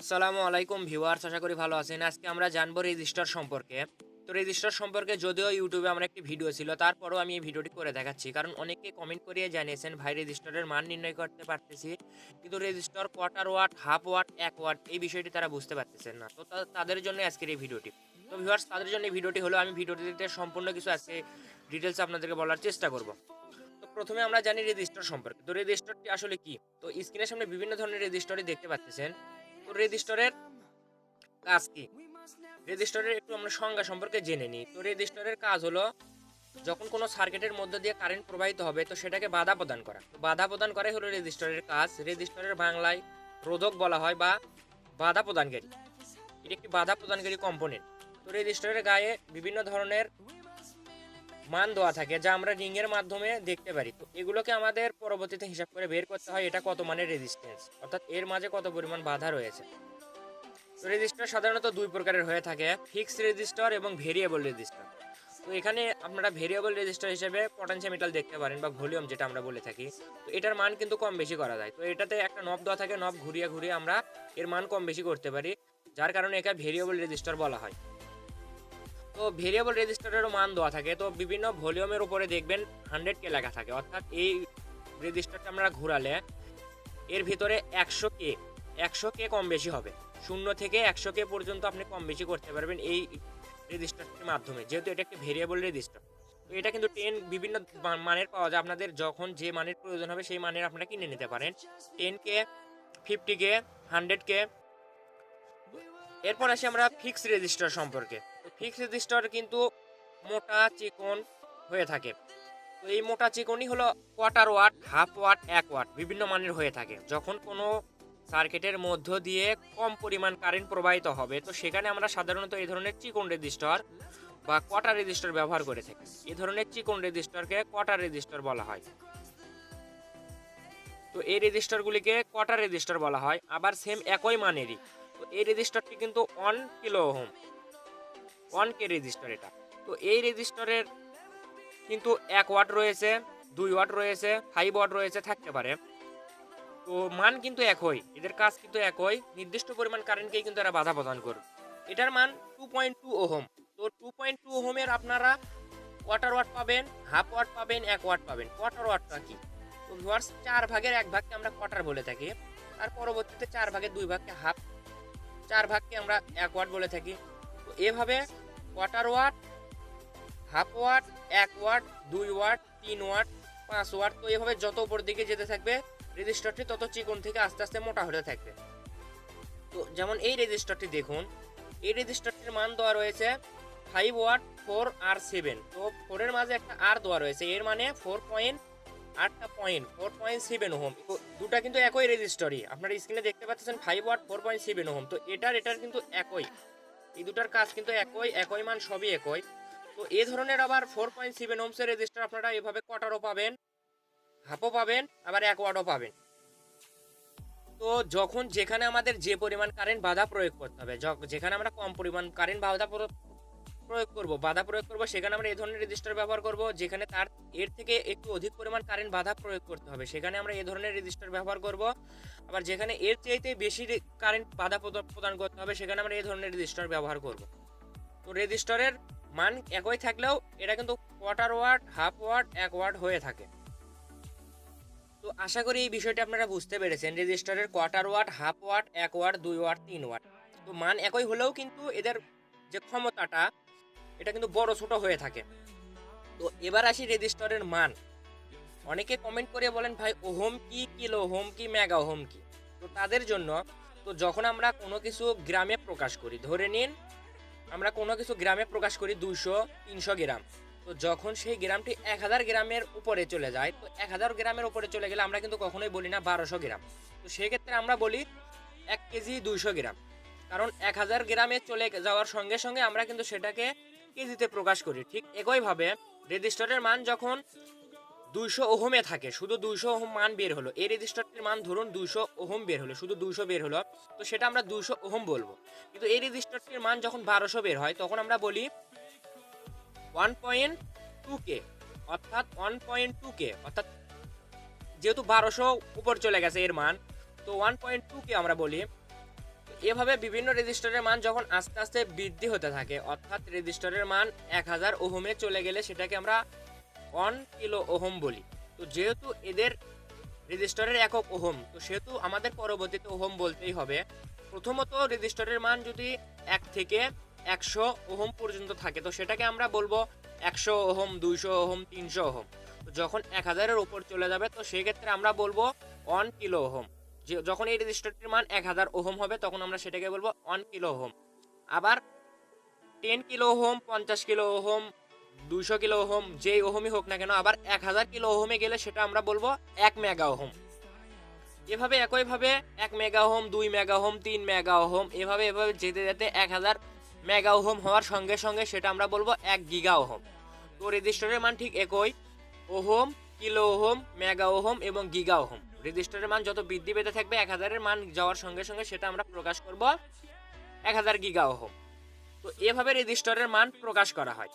আসসালামু আলাইকুম ভিউয়ার্স, আশা করি ভালো আছেন। আজকে আমরা জানব রেজিস্টার সম্পর্কে। তো রেজিস্টার সম্পর্কে যদিও ইউটিউবে আমার একটি ভিডিও ছিল, তারপরও আমি এই ভিডিওটি করে দেখাচ্ছি। কারণ অনেকে কমেন্ট করিয়ে জানিয়েছেন, ভাই, রেজিস্টারের মান নির্ণয় করতে পারতেছি, কিন্তু resistor quarter watt half watt এক ওয়াট এই বিষয়টি তারা বুঝতে পারতেছেন না। তো তাদের জন্য আজকের এই ভিডিওটি। তো ভিউয়ার্স, তাদের জন্য এই ভিডিওটি হলো, আমি ভিডিওটিতে সম্পূর্ণ কিছু আজকে ডিটেলস আপনাদেরকে বলার চেষ্টা করব। তো প্রথমে আমরা জানি রেজিস্টার সম্পর্কে। তো রেজিস্টারটি আসলে কি? তো স্ক্রিনের সামনে বিভিন্ন ধরনের রেজিস্টারই দেখতে পাচ্ছেন। তো রেজিস্টারের কাজ কি? রেজিস্টারের একটু আমরা সংজ্ঞা সম্পর্কে জেনে নিই। তো রেজিস্টারের কাজ হলো, যখন কোনো সার্কিটের মধ্য দিয়ে কারেন্ট প্রবাহিত হবে, তো সেটাকে বাধা প্রদান করা। তো বাধা প্রদান করাই হলো রেজিস্টারের কাজ। রেজিস্টারের বাংলায় রোধক বলা হয় বা বাধা প্রদানকারী। এটি একটি বাধা প্রদানকারী কম্পোনেন্ট তো রেজিস্টারের গায়ে বিভিন্ন ধরনের মান দেওয়া থাকে যা আমরা রিং এর মাধ্যমে দেখতে পারি। তো এগুলোকে আমাদের পরবর্তীতে হিসাব করে বের করতে হয় এটা কত মানের রেজিস্ট্যান্স অর্থাৎ এর মাঝে কত পরিমাণ বাধা রয়েছে। তো রেজিস্টার সাধারণত দুই প্রকারের হয়ে থাকে ফিক্সড রেজিস্টার এবং ভেরিয়েবল রেজিস্টার তো এখানে আপনারা ভেরিয়েবল রেজিস্টার হিসেবে পটেনশিয়ামিটাল দেখতে পারেন বা ভলিউম যেটা আমরা বলে থাকি। তো এটার মান কিন্তু কম বেশি করা যায়। তো এটাতে একটা নব দেওয়া থাকে নব ঘুরিয়ে ঘুরিয়ে আমরা এর মান কম বেশি করতে পারি, যার কারণে একে ভেরিয়েবল রেজিস্টার বলা হয়। তো ভেরিয়েবল রেজিস্টারেরও মান দেওয়া থাকে। তো বিভিন্ন ভলিউমের উপরে দেখবেন হান্ড্রেড কে লেখা থাকে। অর্থাৎ এই রেজিস্টারটা আমরা ঘোরালে এর ভিতরে একশো কে একশো কে কম বেশি হবে। শূন্য থেকে একশো কে পর্যন্ত আপনি কম বেশি করতে পারবেন এই রেজিস্টারটির মাধ্যমে। যেহেতু এটা একটি ভেরিয়েবল রেজিস্টার তো এটা কিন্তু টেন বিভিন্ন মানের পাওয়া যায়। আপনাদের যখন যে মানের প্রয়োজন হবে সেই মানের আপনারা কিনে নিতে পারেন। Ten K fifty K hundred K এরপর আসি আমরা ফিক্স রেজিস্টার সম্পর্কে। তো ফিক্স রেজিস্টার কিন্তু মোটা চিকন হয়ে থাকে। তো এই মোটা চিকনই হলো কোয়ার্টার ওয়াট, হাফ ওয়াট, এক ওয়াট বিভিন্ন মানের হয়ে থাকে। যখন কোনো সার্কিটের মধ্য দিয়ে কম পরিমাণ কারেন্ট প্রবাহিত হবে, তো সেখানে আমরা সাধারণত এই ধরনের চিকন রেজিস্টার বা কোয়ার্টার রেজিস্টার ব্যবহার করে থাকি। এই ধরনের চিকন রেজিস্টারকে কোয়ার্টার রেজিস্টার বলা হয়। তো এই রেজিস্টারগুলিকে কোয়ার্টার রেজিস্টার বলা হয়। আবার সেম একই মানেরই। তো এই রেজিস্টারটি কিন্তু one kilo ohm. One K resistor এটা। তো এই রেজিস্টারের কিন্তু এক ওয়াট রয়েছে, দুই ওয়াট রয়েছে ফাইভ ওয়াট রয়েছে, থাকতে পারে। তো মান কিন্তু একই, এদের কাজ কিন্তু একই, নির্দিষ্ট পরিমাণ কারেন্টকেই কিন্তু এরা বাধা প্রদান করবে এটার মান টু পয়েন্ট টু ওহম। তো টু পয়েন্ট টু ওহমের আপনারা কোয়ার্টার ওয়াট পাবেন হাফ ওয়াট পাবেন, এক ওয়াট পাবেন। কোয়ার্টার ওয়াটটা কি? তো ভিউয়ার্স চার ভাগের এক ভাগকে আমরা কোয়ার্টার বলে থাকি তার পরবর্তীতে চার ভাগের দুই ভাগকে হাফ চার ভাগকে আমরা এক ওয়াট বলে থাকি। তো এভাবে কোয়ার্টার ওয়াট হাফ ওয়াট এক ওয়াট দুই ওয়াট তিন ওয়াট পাঁচ ওয়াট তো এভাবে যত উপর দিকে যেতে থাকবে, রেজিস্টারটি তত চিকন থেকে আস্তে আস্তে মোটা হতে থাকবে। তো যেমন এই রেজিস্টারটি দেখুন, এই রেজিস্টারটির মান দেওয়া রয়েছে ফাইভ ওয়াট ফোর আর সেভেন তো ফোরের মাঝে একটা আর দেওয়া রয়েছে, এর মানে ফোর পয়েন্ট আটটা point four point seven ohm দুটা কিন্তু একই রেজিস্টারই, আপনারা স্ক্রিনে দেখতে পাচ্ছেন five watt four point seven ohm তো এটার এটার কিন্তু একই। এই দুটার কাজ কিন্তু একই একই মান সবই একই। তো এ ধরনের আবার ফোর পয়েন্ট সেভেন ওমসের রেজিস্টার আপনারা এভাবে কোয়ার্টারও পাবেন হাফও পাবেন, আবার এক ওয়াটও পাবেন। তো যখন যেখানে আমাদের যে পরিমাণ কারেন্ট বাধা প্রয়োগ করতে হবে যেখানে আমরা কম পরিমাণ কারেন্ট বাধা প্রয়োগ করব, বাধা প্রয়োগ করব, সেখানে আমরা এই ধরনের রেজিস্টার ব্যবহার করব, যেখানে তার এর থেকে একটু অধিক পরিমাণ কারেন্ট বাধা প্রয়োগ করতে হবে। সেখানে আমরা এই ধরনের রেজিস্টার ব্যবহার করব। আবার যেখানে এর চাইতে বেশি কারেন্ট বাধা প্রদ- প্রদান করতে হবে, সেখানে আমরা এই ধরনের রেজিস্টার ব্যবহার করব। তো রেজিস্টারের মান একই থাকলেও এটা কিন্তু কোয়ার্টার ওয়াট হাফ ওয়াট এক ওয়াট হয়ে থাকে। তো আশা করি এই বিষয়টি আপনারা বুঝতে পেরেছেন। রেজিস্টারের কোয়ার্টার ওয়াট হাফ ওয়াট এক ওয়াট দুই ওয়াট তিন ওয়াট তো মান একই হলেও কিন্তু এদের যে ক্ষমতাটা এটা কিন্তু বড় ছোট হয়ে থাকে। তো এবার আসি রেজিস্টারের মান। অনেকে কমেন্ট করে বলেন, ভাই, ওহম কি কিলো? হোম কি মেগা? হোম কি? তো তাদের জন্য, তো যখন আমরা কোনো কিছু গ্রামে প্রকাশ করি, ধরে নিন, আমরা কোনো কিছু গ্রামে প্রকাশ করি দুশো তিনশো গ্রাম। তো যখন সেই গ্রামটি এক হাজার গ্রামের উপরে চলে যায়, তো এক হাজার গ্রামের উপরে চলে গেলে আমরা কিন্তু কখনোই বলি না বারোশো গ্রাম। তো সেক্ষেত্রে আমরা বলি এক কেজি দুইশো গ্রাম। কারণ এক হাজার গ্রামে চলে যাওয়ার সঙ্গে সঙ্গে আমরা কিন্তু সেটাকে কেজিতে প্রকাশ করি, ঠিক একইভাবে রেজিস্টারের মান যখন দুইশো ওহমে থাকে, শুধু দুইশো ওহম মান বের হলো, এই রেজিস্টারটির মান ধরুন দুইশো ওহম বের হলো, শুধু দুইশো বের হলো, তো সেটা আমরা দুইশো ওহম বলব। কিন্তু এই রেজিস্টারটির মান যখন বারোশো বের হয়, তখন আমরা বলি ওয়ান পয়েন্ট টু কে, অর্থাৎ ওয়ান পয়েন্ট টু কে, অর্থাৎ যেহেতু বারোশো উপর চলে গেছে এর মান, তো ওয়ান পয়েন্ট টু কে আমরা বলি এভাবে বিভিন্ন রেজিস্টারের মান যখন আস্তে আস্তে বৃদ্ধি হতে থাকে, অর্থাৎ রেজিস্টারের মান এক হাজার ওহমে চলে গেলে সেটাকে আমরা ওয়ান কিলো ওহম বলি। তো যেহেতু এদের রেজিস্টারের একক ওহম, তো সেহেতু আমাদের পরবর্তীতে ওহম বলতেই হবে। প্রথমত রেজিস্টারের মান যদি এক থেকে একশো ওহম পর্যন্ত থাকে, তো সেটাকে আমরা বলব একশো ওহম, দুইশো ওহম, তিনশো ওহম। তো যখন এক হাজারের উপর চলে যাবে, তো সেক্ষেত্রে আমরা বলব ওয়ান কিলো ওহম। যখন এই রেজিস্টারটির মান এক হাজার ওহম হবে, তখন আমরা সেটাকে বলব ওয়ান কিলো ওহম। আবার টেন কিলো ওহম, পঞ্চাশ কিলো ওহম, দুইশো কিলো ওহম, যেই ওহমই হোক না কেন, আবার এক হাজার কিলো ওহমে গেলে সেটা আমরা বলব এক মেগা ওহম। এভাবে একইভাবে এক মেগা ওহম, দুই মেগা ওহম, তিন মেগা ওহম, এভাবে এভাবে যেতে যেতে এক হাজার মেগা ওহম হওয়ার সঙ্গে সঙ্গে সেটা আমরা বলব এক গিগা ওহম। তো রেজিস্টারের মান ঠিক একই, ohm, kilo ohm, mega ohm এবং গিগা ওহম। রেজিস্টারের মান যত বৃদ্ধি পেতে থাকবে, এক হাজারের মান যাওয়ার সঙ্গে সঙ্গে সেটা আমরা প্রকাশ করব এক হাজার গিগাও ওহম তো এভাবে রেজিস্টারের মান প্রকাশ করা হয়।